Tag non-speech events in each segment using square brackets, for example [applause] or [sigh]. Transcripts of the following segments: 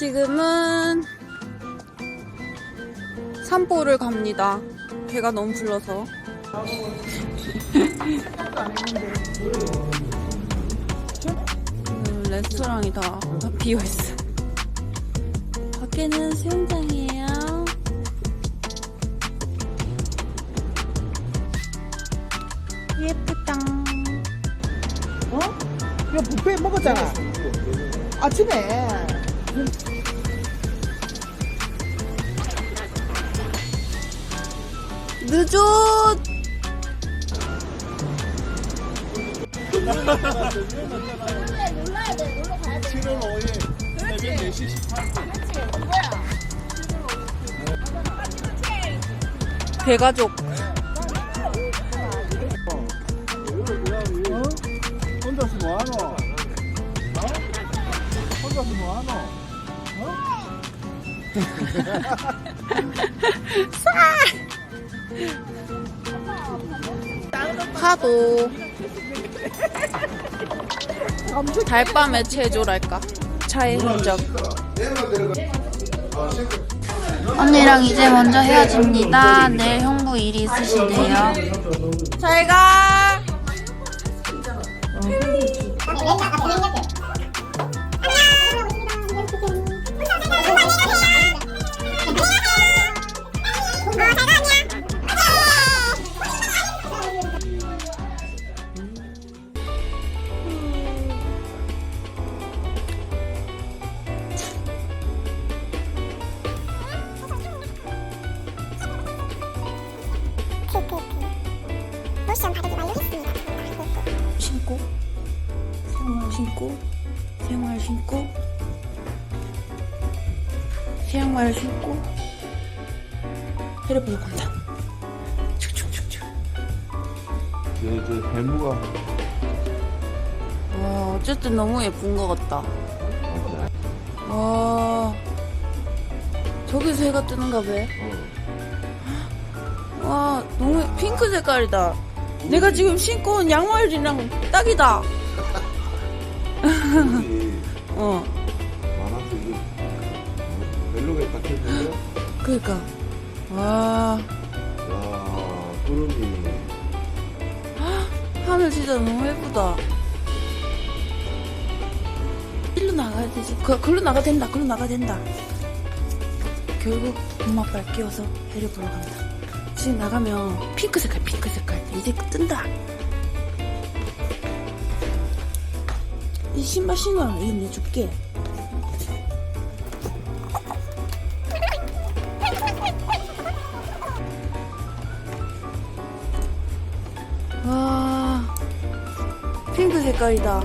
지금은 산보를 갑니다. 배가 너무 불러서. 음, 레스토랑이 다, 다 비어있어. 밖에는 수영장이에요. 예쁘다. 어? 이거 뷔페 먹었잖아. 아침에. 늦어! 대가족. 혼자서 뭐하노? 어? [laughs] [laughs] 혼자서 뭐하노? 파도. 달밤의 체조랄까? 차의 흔적. 언니랑 이제 먼저 헤어집니다. 내일 형부 일이 있으신데요. 잘 가! 생활 신고, 생활 신고, 생활 신고, 헤르보로 간다. 축축축축. 저, 저 해무가 와, 어쨌든 너무 예쁜 것 같다. 와, 저기서 해가 뜨는가 봐. 와, 너무 핑크 색깔이다. 내가 지금 신고 온 양말이랑 딱이다. [laughs] 어, 많아서 이거 멜로게 딱 해주면 그니까. 와, 야 구름이 하늘 진짜 너무 예쁘다. 일로 나가야 되지. 그, 글로 나가 된다. 글로 나가 된다. 결국 엄마 아빠를 끼워서 해를 보러 간다. 지금 나가면 핑크 색깔, 핑크 색깔. 이제 뜬다. 이 신발 신어. 이거 내줄게. 와, 핑크 색깔이다.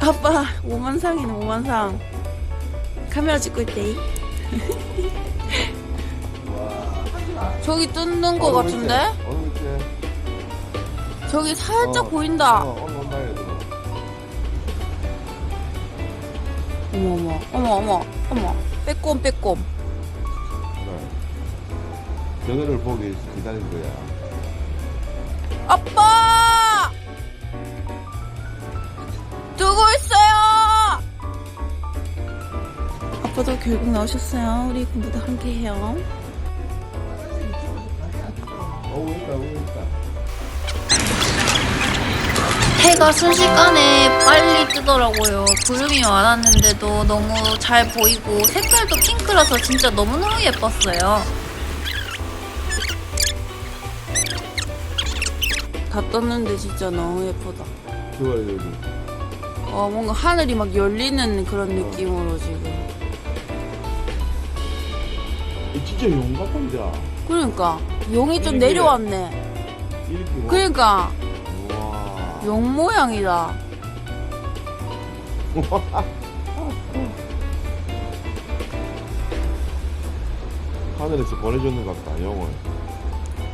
아빠, 오만상이네, 오만상. 카메라 찍고 있대. 저기 뜯는 거 같은데? 저기 살짝 어, 보인다. 어 온다야 돼 어머, 어머, 어머, 어머, 어머. 빼꼼, 빼꼼. 그래 저거를 보기 위해서 기다린 거야 아빠! 누구 있어요? 아빠도 결국 나오셨어요. 우리 모두 함께 해요. 어 오니까 오니까 해가 순식간에 빨리 뜨더라고요. 구름이 많았는데도 너무 잘 보이고 색깔도 핑크라서 진짜 너무너무 예뻤어요. 다 떴는데 진짜 너무 예쁘다. 좋아요 여기 어, 뭔가 하늘이 막 열리는 그런 느낌으로 지금. 이 진짜 용 같은데 그러니까 용이 좀 이게- 내려왔네. 이렇게 와 그러니까 와 용 모양이다. [laughs] 하늘에서 보내주는 것 같다 영을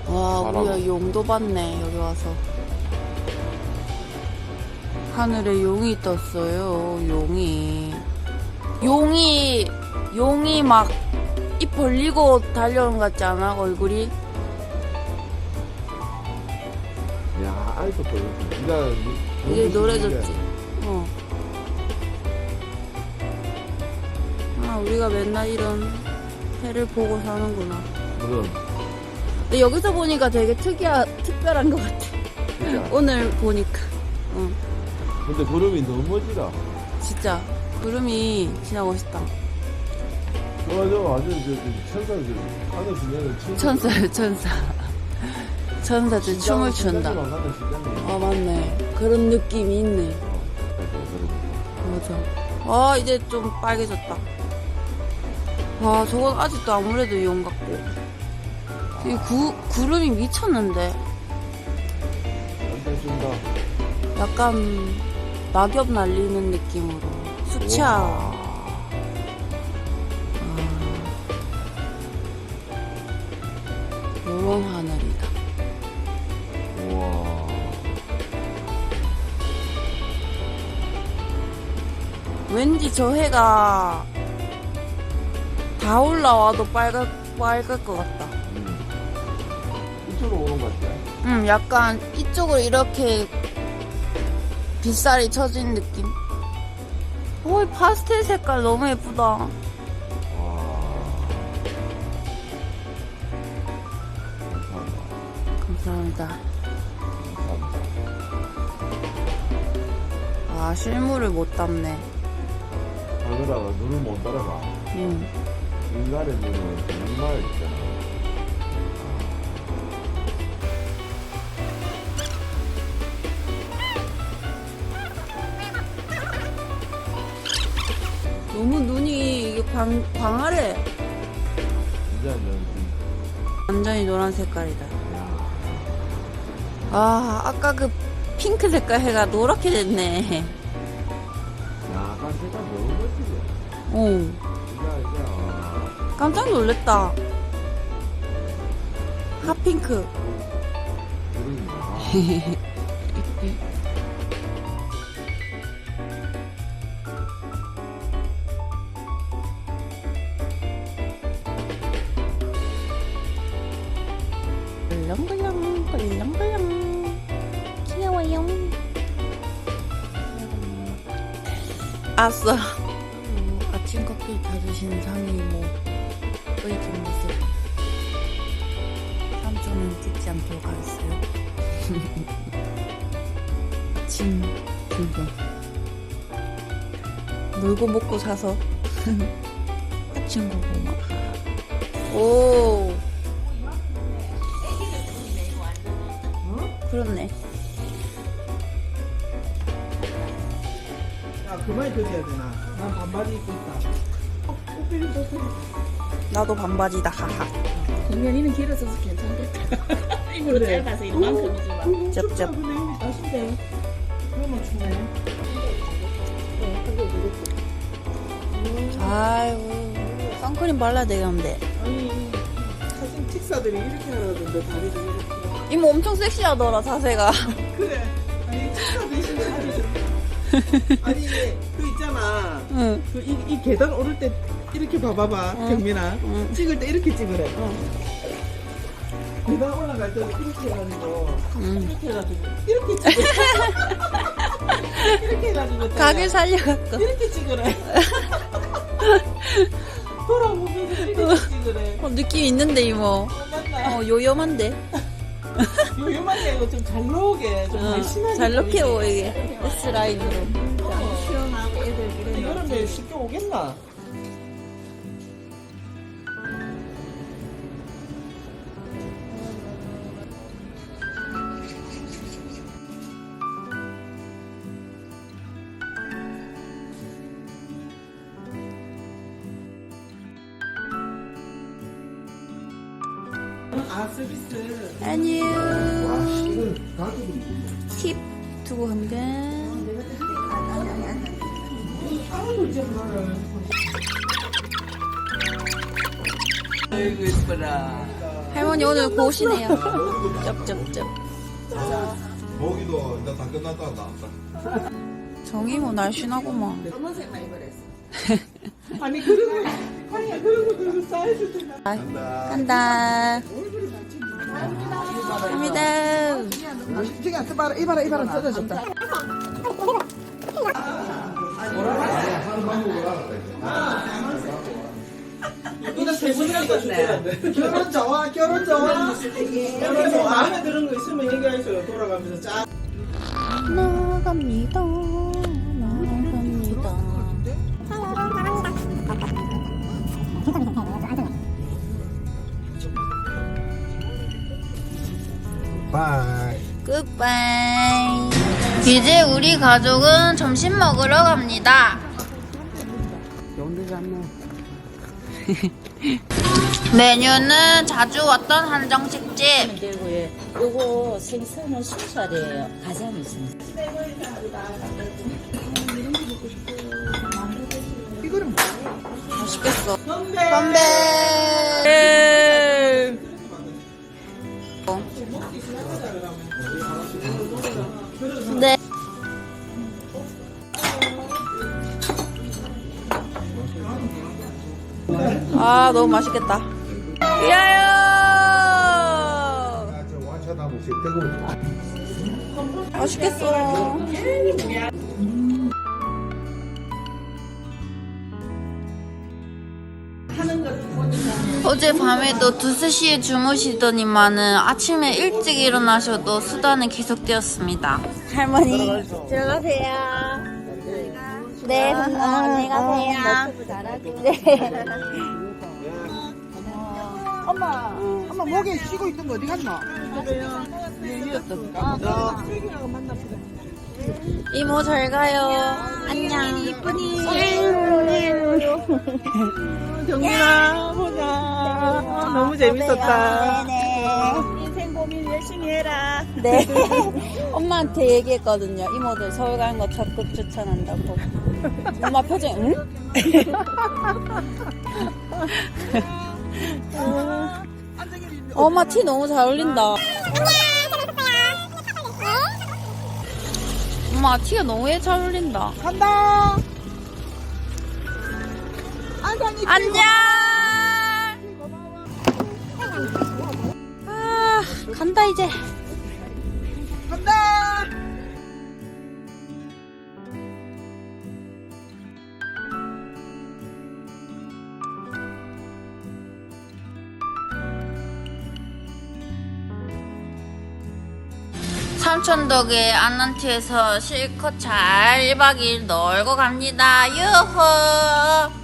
와, 잘하고. 우리가 용도 봤네, 여기 와서. 하늘에 용이 떴어요, 용이. 용이, 용이 막, 입 벌리고 달려오는 것 같지 않아, 얼굴이? 있었거든. 네가 이게 노래졌지. 어. 아 우리가 맨날 이런 해를 보고 사는구나. 그럼 근데 여기서 보니까 되게 특이하 특별한 것 같아. [laughs] 오늘 보니까. 어. 근데 구름이 너무 멋지다. 진짜 구름이 진짜 멋있다. 맞아, 아주 천사, 저, 하늘 분야는 천사. 천사요 천사. 천사들 춤을 춘다. 아, 맞네. 그런 느낌이 있네. 맞아. 아, 이제 좀 빨개졌다. 와, 저건 아직도 아무래도 용 같고. 이 구, 구름이 미쳤는데. 약간 낙엽 날리는 느낌으로. 아, 요런 하 왠지 저 해가 다 올라와도 빨갈, 빨갈 것 같다. 음. 이쪽으로 오는 것 같아. 음, 약간 이쪽으로 이렇게 빗살이 쳐진 느낌? 오, 이 파스텔 색깔 너무 예쁘다. 와. 감사합니다. 감사합니다. 감사합니다. 아, 실물을 못 담네. 하늘아가 눈을 못 따라가. 음. 인간의 눈은 정말 있잖아. 너무 눈이 이게 광, 광활해. 완전히 노란 색깔이다. 아, 아까 그 핑크 색깔 해가 노랗게 됐네. 아, 깜짝 놀랬다. 핫핑크. 귀여워요. 아싸. 음, 아침 커피 다 드시는 상의 뭐, 의 뒷모습. 삼촌은 찍지 않도록 하겠어요. 아침 불경. 놀고 먹고 사서. [laughs] 아침 고구마. 오. 그렇네. 야 그만이 드려야 되나 난 반바지 입고 있다 어, 나도 반바지다, 하하. 정면이는 길어져서 괜찮겠다. 이거로 그래. 짧아서 이만큼이지 만 짭짭. 근데 아신데 그러면 춥네 아이고, 선크림 발라야 되겠는데. 아니 사진 틱사들이 이렇게 하라던데 다리를 이렇게 이모 엄청 섹시하더라, 자세가. 그래 아니 좀 [laughs] 아니 그 있잖아 응. 그 이, 이 계단 오를 때 이렇게 봐봐봐 응. 경민아 응. 찍을 때 이렇게 찍으래 계단 올라갈 때도 이렇게 해가지고 응. 이렇게 해가지고 이렇게 찍으래 [laughs] 이렇게 해가지고 가게 살려갖고. 이렇게 찍으래 [laughs] 돌아보면서 이렇게 찍으래 어, 느낌 있는데, 이모. 어? 어, 요염한데. 요요만 하고 좀잘 나오게 좀 응. 날씬하게 잘. 넣게 보이게. S라인으로. 어. 시원하고 애들 그래. 여름에 쉽게 오겠나? 안녕. 팁 두고 간다. 말을 아이고 이뻐라. 할머니 오늘 고시네요. 쩝쩝쩝. 모기도 일단 다 끝났다 나왔다. 정이모 날씬하고만. 검은색만 입으랬어. 아니 그러고 아니야 그러고 그러고 사이즈 때문에 간다. 갑니다. 지금 이봐라 이봐라 이봐라 뜯어졌다 그러니까 좋더라고요. 결혼 좋아, 결혼 좋아. 결혼 좋아. 마음에 드는 거 있으면 얘기하세요. 돌아가면서 짜. 나갑니다. 나갑니다. 바이. 굿바이. 이제 우리 가족은 점심 먹으러 갑니다. [laughs] 메뉴는 자주 왔던 한정식집. 요거 생선은 순살이에요. 가자미 있습니다. 맛있겠어. 선배. 건배. 아 너무 맛있겠다. 뜨거운. 맛있겠어. 어제 밤에도 두세 시에 주무시더니만은 아침에 일찍 일어나셔도 수다는 계속되었습니다. 할머니 들어가세요. 네, 안녕히 가세요. 네. 엄마, 엄마 목에 쉬고 있던 거 어디 갔나? 이모 잘 가요. 안녕. 이쁘니. 경민아, 보자. 너무 재밌었다. 인생 고민 열심히 해라. 네. [laughs] 엄마한테 얘기했거든요. 이모들 서울 가는 거 적극 추천한다고. 엄마 표정, 응? [laughs] 엄마 티 너무 잘 어울린다. 엄마 티가 너무 잘 어울린다. 간다. 안녕. 아, 간다 이제. 삼촌 덕에 안난티에서 실컷 잘 1박 2일 놀고 갑니다. 유후!